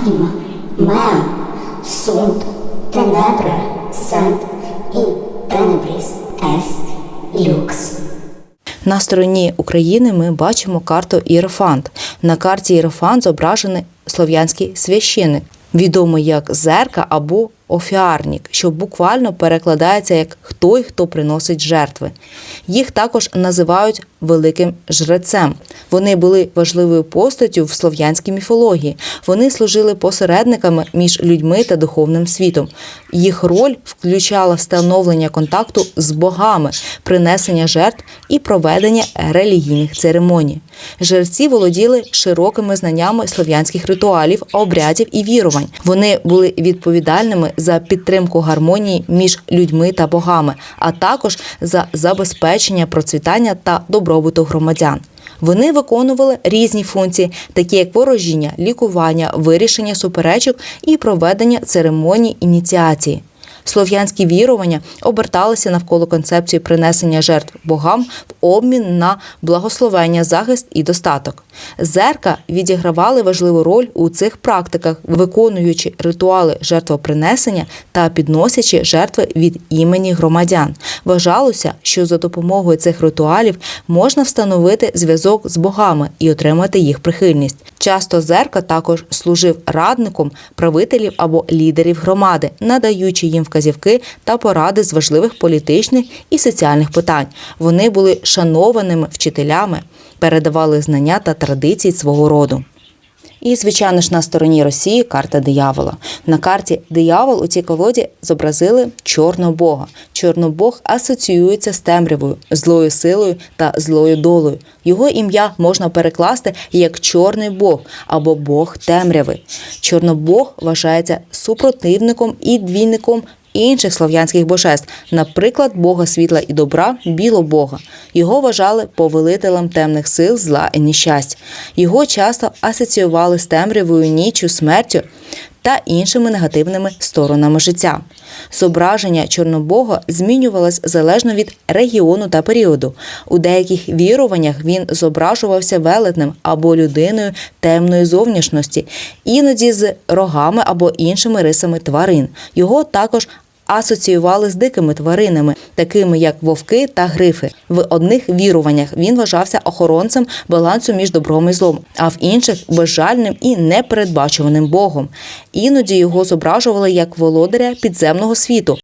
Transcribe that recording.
anima meam sunt Tenebra, sed і tenebris est lux. На стороні України ми бачимо карту Іерофант. На карті Іерофант зображений слов'янський священик, відомий як зерка або офіарнік, що буквально перекладається як той, хто приносить жертви. Їх також називають великим жрецем. Вони були важливою постаттю в слов'янській міфології. Вони служили посередниками між людьми та духовним світом. Їх роль включала встановлення контакту з богами, принесення жертв і проведення релігійних церемоній. Жерці володіли широкими знаннями слов'янських ритуалів, обрядів і вірувань. Вони були відповідальними за підтримку гармонії між людьми та богами, а також за забезпечення процвітання та добробуту громадян. Вони виконували різні функції, такі як ворожіння, лікування, вирішення суперечок і проведення церемоній ініціації. Слов'янські вірування оберталися навколо концепції принесення жертв богам в обмін на благословення, захист і достаток. Зерка відігравали важливу роль у цих практиках, виконуючи ритуали жертвопринесення та підносячи жертви від імені громадян. Вважалося, що за допомогою цих ритуалів можна встановити зв'язок з богами і отримати їх прихильність. Часто зерка також служив радником правителів або лідерів громади, надаючи їм вказівки та поради з важливих політичних і соціальних питань. Вони були шанованими вчителями, передавали знання та традиції свого роду. І, звичайно ж, на стороні Росії карта диявола. На карті диявол у цій колоді зобразили чорного бога. Чорнобог асоціюється з темрявою, злою силою та злою долею. Його ім'я можна перекласти як чорний бог або бог темряви. Чорнобог вважається супротивником і двійником інших слов'янських божеств, наприклад, Бога світла і добра, білобога. Його вважали повелителем темних сил, зла і нещастя. Його часто асоціювали з темрявою, ніччю, смертю та іншими негативними сторонами життя. Зображення Чорнобога змінювалось залежно від регіону та періоду. У деяких віруваннях він зображувався велетнем або людиною темної зовнішності, іноді з рогами або іншими рисами тварин. Його також асоціювали з дикими тваринами, такими як вовки та грифи. В одних віруваннях він вважався охоронцем балансу між добром і злом, а в інших безжальним і непередбачуваним богом. Іноді його зображували як володаря підземного світу,